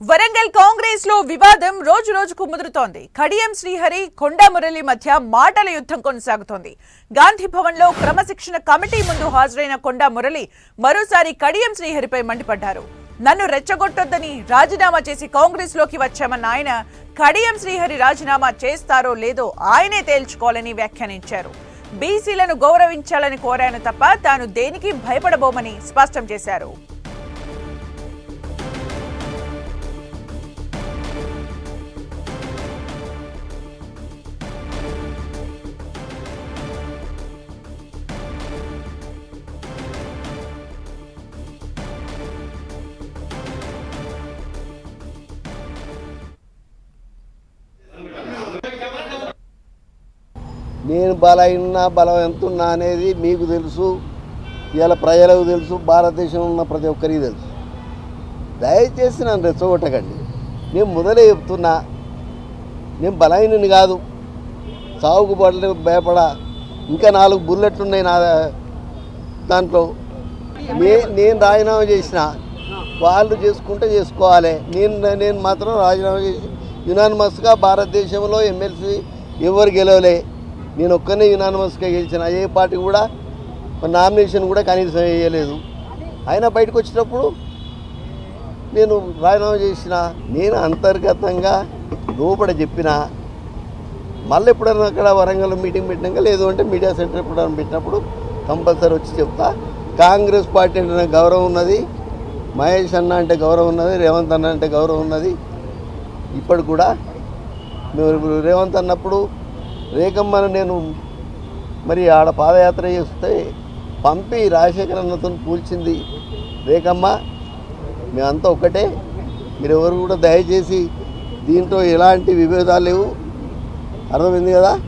వరంగల్ కాంగ్రెస్లో వివాదం రోజు రోజుకు ముదురుతోంది కడియం శ్రీహరి కొండా మురళి మధ్య మాటల యుద్ధం కొనసాగుతోంది. గాంధీ భవన్లో క్రమశిక్షణ కమిటీ ముందు హాజరైన కొండా మురళి మరోసారి కడియం శ్రీహరిపై మండిపడ్డారు. నన్ను రెచ్చగొట్టొద్దని రాజీనామా చేసి కాంగ్రెస్లోకి వచ్చామన్న ఆయన కడియం శ్రీహరి రాజీనామా చేస్తారో లేదో ఆయనే తేల్చుకోవాలని వ్యాఖ్యానించారు. బీసీలను గౌరవించాలని కోరాను తప్ప తాను దేనికి భయపడబోమని స్పష్టం చేశారు. నేను బలైనా బలం ఎంతున్నా అనేది మీకు తెలుసు. ఇలా ప్రజలకు తెలుసు భారతదేశంలో ఉన్న ప్రతి ఒక్కరికి తెలుసు. దయచేసి నన్ను రెచ్చగొట్టకండి. నేను మొదలే చెప్తున్నా నేను బలహీనుని కాదు. సాగుకు పడలే భయపడ ఇంకా నాలుగు బుల్లెట్లు ఉన్నాయి నా దాంట్లో. నే నేను రాజీనామా చేసిన వాళ్ళు చేసుకుంటే చేసుకోవాలి. నేను నేను మాత్రం రాజీనామా చేసి యునానిమస్గా భారతదేశంలో ఎమ్మెల్సీ ఎవరు గెలవలే. నేను ఒక్కనే యునానిమస్గా గెలిచిన. ఏ పార్టీ కూడా నామినేషన్ కూడా కనీసం వేయలేదు. అయినా బయటకు వచ్చినప్పుడు నేను రాజీనామా చేసిన నేను అంతర్గతంగా లోపల చెప్పిన మళ్ళీ ఎప్పుడైనా అక్కడ వరంగల్ మీటింగ్ పెట్టినాక లేదు అంటే మీడియా సెంటర్ ఎప్పుడైనా పెట్టినప్పుడు కంపల్సరీ వచ్చి చెప్తా. కాంగ్రెస్ పార్టీ అంటే నాకు గౌరవం ఉన్నది. మహేష్ అన్న అంటే గౌరవం ఉన్నది. రేవంత్ అన్న అంటే గౌరవం ఉన్నది. ఇప్పుడు కూడా రేవంత్ అన్నప్పుడు రేఖమ్మను నేను మరి ఆడ పాదయాత్ర చేస్తే పంపి రాజశేఖర అన్నతో కూల్చింది రేఖమ్మ మేమంతా ఒక్కటే. మీరు ఎవరు కూడా దయచేసి దీంట్లో ఎలాంటి విభేదాలు లేవు. అర్థమైంది కదా?